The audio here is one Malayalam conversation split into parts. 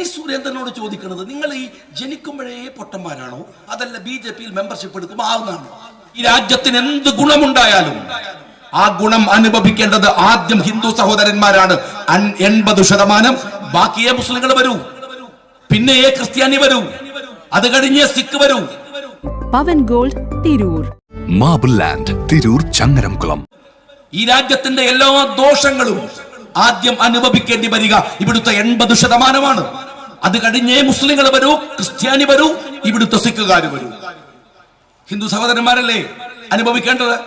ഈ സുരേന്ദ്രനോട് ചോദിക്കുന്നത് നിങ്ങൾ ഈ ജനിക്കുമ്പോഴേ പൊട്ടന്മാരാണോ? അതല്ല ബി ജെ പിയിൽ മെമ്പർഷിപ്പ് എടുക്കുമ്പോൾ ആവുന്നതാണോ ഈ രാജ്യത്തിന് എന്ത് ഗുണമുണ്ടായാലും ആ ഗുണം അനുഭവിക്കേണ്ടത് ആദ്യം ഹിന്ദു സഹോദരന്മാരാണ്. എൺപത് ശതമാനം. ബാക്കിയേ മുസ്ലിങ്ങൾ വരൂ. പിന്നെയേ ക്രിസ്ത്യാനി വരൂ. അത് കഴിഞ്ഞേ സിഖ് വരൂ. Pavan gold Tirur. Marble land Tirur Changaramkulam. ഈ രാജ്യത്തിന്റെ എല്ലാ ദോഷങ്ങളും ആദ്യം അനുഭവിക്കേണ്ടി വരിക ഇവിടുത്തെ എൺപത് ശതമാനമാണ്. അത് കഴിഞ്ഞേ മുസ്ലിങ്ങൾ വരൂ ക്രിസ്ത്യാനി വരൂ ഇവിടുത്തെ സിഖുകാർ വരൂ. ഹിന്ദു സഹോദരന്മാരല്ലേ അനുഭവിക്കേണ്ടത്?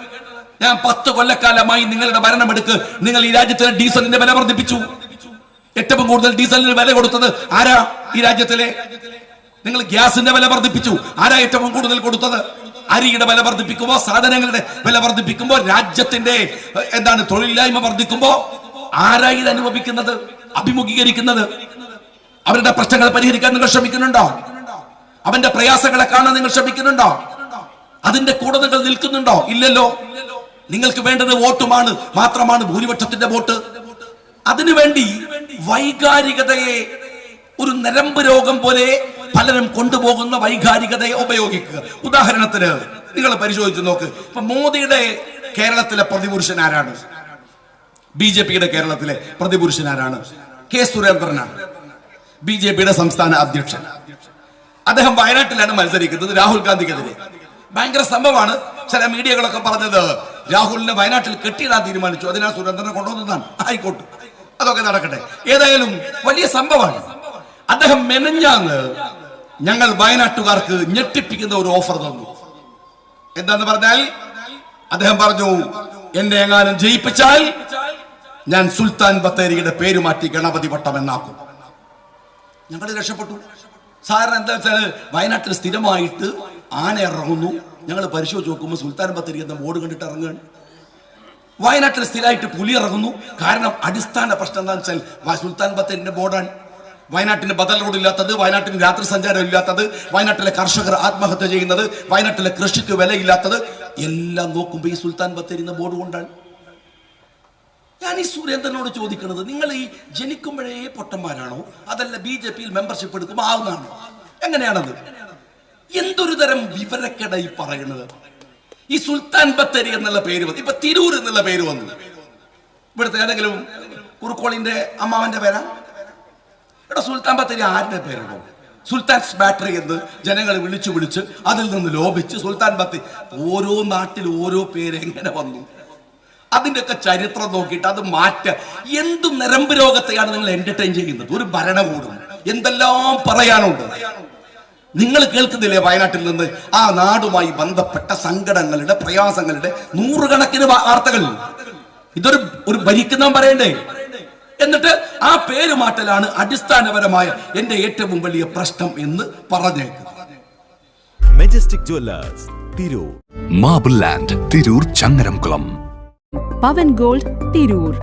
ഞാൻ പത്ത് കൊല്ലക്കാലമായി നിങ്ങളുടെ ഭരണമെടുക്ക് നിങ്ങൾ ഈ രാജ്യത്തിന് ഡീസലിന്റെ വില വർദ്ധിപ്പിച്ചു. ഏറ്റവും കൂടുതൽ ഡീസലിന് വില കൊടുത്തത് ആരാ ഈ രാജ്യത്തിലെ? നിങ്ങൾ ഗ്യാസിന്റെ വില വർദ്ധിപ്പിച്ചു. ആരാ ഏറ്റവും കൂടുതൽ കൊടുത്തത്? അരിയുടെ വില വർദ്ധിപ്പിക്കുമ്പോ സാധനങ്ങളുടെ വില വർദ്ധിപ്പിക്കുമ്പോ രാജ്യത്തിന്റെ എന്താണ് തൊഴിലില്ലായ്മ വർദ്ധിക്കുമ്പോ ആരാ ഇത് അനുഭവിക്കുന്നത് അഭിമുഖീകരിക്കുന്നത്? അവരുടെ പ്രശ്നങ്ങൾ പരിഹരിക്കാൻ നിങ്ങൾ ശ്രമിക്കുന്നുണ്ടോ? അവന്റെ പ്രയാസങ്ങളെ കാണാൻ നിങ്ങൾ ശ്രമിക്കുന്നുണ്ടോ? അതിന്റെ കൂടെ നിങ്ങൾ നിൽക്കുന്നുണ്ടോ? ഇല്ലല്ലോ. നിങ്ങൾക്ക് വേണ്ടത് വോട്ടുമാണ്. മാത്രമാണ് ഭൂരിപക്ഷത്തിന്റെ വോട്ട്. അതിനുവേണ്ടി വൈകാരികതയെ ഒരു നരമ്പ് രോഗം പോലെ പലരും കൊണ്ടുപോകുന്ന വൈകാരികതയെ ഉപയോഗിക്കുക. ഉദാഹരണത്തിന് നിങ്ങൾ പരിശോധിച്ച് നോക്ക്. ഇപ്പൊ മോദിയുടെ കേരളത്തിലെ പ്രതിപുരുഷൻ ആരാണ്? ബി ജെ പിയുടെ കേരളത്തിലെ പ്രതിപുരുഷൻ ആരാണ്? കെ സുരേന്ദ്രനാണ്. ബി ജെ പിയുടെ സംസ്ഥാന അധ്യക്ഷൻ. അദ്ദേഹം വയനാട്ടിലാണ് മത്സരിക്കുന്നത് രാഹുൽ ഗാന്ധിക്കെതിരെ. ഭയങ്കര സംഭവമാണ് ചില മീഡിയകളൊക്കെ പറഞ്ഞത് രാഹുലിനെ വയനാട്ടിൽ കെട്ടിയിടാൻ തീരുമാനിച്ചു. അതിനാൽ സുരേന്ദ്രനെ കൊണ്ടുവന്നതാണ് ആയിക്കോട്ടെ അതൊക്കെ നടക്കട്ടെ. ഏതായാലും വലിയ സംഭവമാണ്. അദ്ദേഹം മെനഞ്ഞാന്ന് ഞങ്ങൾ വയനാട്ടുകാർക്ക് ഞെട്ടിപ്പിക്കുന്ന ഒരു ഓഫർ തന്നു. എന്താന്ന് പറഞ്ഞാൽ അദ്ദേഹം പറഞ്ഞു എന്നെ എങ്ങാനും ജയിപ്പിച്ചാൽ ഞാൻ സുൽത്താൻ ബത്തേരിയുടെ പേര് മാറ്റി ഗണപതി വട്ടം എന്നാക്കും. ഞങ്ങൾ രക്ഷപ്പെട്ടു. സാധാരണ എന്താ വെച്ചാൽ വയനാട്ടിൽ സ്ഥിരമായിട്ട് ആന ഇറങ്ങുന്നു. ഞങ്ങൾ പരിശോധിച്ച് നോക്കുമ്പോൾ സുൽത്താൻ ബത്തേരി എന്ന ബോർഡ് കണ്ടിട്ട് ഇറങ്ങുകയാണ്. വയനാട്ടിൽ സ്ഥിരമായിട്ട് പുലി ഇറങ്ങുന്നു. കാരണം അടിസ്ഥാന പ്രശ്നം എന്താണെന്ന് വെച്ചാൽ സുൽത്താൻ ബത്തേരിന്റെ ബോർഡാണ്. വയനാട്ടിന് ബദൽ റോഡ് ഇല്ലാത്തത് വയനാട്ടിന് രാത്രി സഞ്ചാരം ഇല്ലാത്തത് വയനാട്ടിലെ കർഷകർ ആത്മഹത്യ ചെയ്യുന്നത് വയനാട്ടിലെ കൃഷിക്ക് വിലയില്ലാത്തത്. എല്ലാം നോക്കുമ്പോൾ ഈ സുൽത്താൻ ബത്തേരി എന്ന ബോർഡ് കൊണ്ടാണ്. ഞാൻ ഈ സുരേന്ദ്രനോട് ചോദിക്കുന്നത് നിങ്ങൾ ഈ ജനിക്കുമ്പോഴേ പൊട്ടന്മാരാണോ? അതല്ല ബി ജെ പിയിൽ മെമ്പർഷിപ്പ് എടുക്കുമ്പോൾ ആവുന്നതാണോ എങ്ങനെയാണത്? എന്തൊരു തരം വിവരക്കട ഈ പറയുന്നത് ഈ സുൽത്താൻ ബത്തേരി എന്നുള്ള പേര് വന്നു. ഇപ്പൊ തിരൂർ എന്നുള്ള പേര് വന്നു. ഇവിടുത്തെ ഏതെങ്കിലും കുറുക്കോളിന്റെ അമ്മാവന്റെ പേരാ? ഇവിടെ സുൽത്താൻ ബത്തേരി ആരുടെ പേരുണ്ടോ സുൽത്താൻസ് ബാറ്ററി എന്ന് ജനങ്ങൾ വിളിച്ചു വിളിച്ച് അതിൽ നിന്ന് ലോപിച്ച് സുൽത്താൻ ബത്തേരി ഓരോ നാട്ടിൽ ഓരോ പേര് എങ്ങനെ വന്നു? അതിന്റെയൊക്കെ ചരിത്രം നോക്കിയിട്ട് അത് മാറ്റ. എന്ത് നിരമ്പ് രോഗത്തെയാണ് നിങ്ങൾ എന്റർടൈൻ ചെയ്യുന്നത്? ഒരു ഭരണകൂടം. എന്തെല്ലാം പറയാനുണ്ട്? നിങ്ങൾ കേൾക്കുന്നില്ലേ വയനാട്ടിൽ നിന്ന്? ആ നാടുമായി ബന്ധപ്പെട്ട സങ്കടങ്ങളുടെ പ്രയാസങ്ങളുടെ നൂറുകണക്കിന് വാർത്തകൾ. ഇതൊരു ഒരു ഭരിക്കുന്ന പറയണ്ടേ? എന്നിട്ട് ആ പേര് മാറ്റലാണ് അടിസ്ഥാനപരമായ എന്റെ ഏറ്റവും വലിയ പ്രശ്നം എന്ന് പറഞ്ഞേക്കുന്നത്. Majestic jewellers Tirur marble land Tirur Changaramkulam Pavan gold Tirur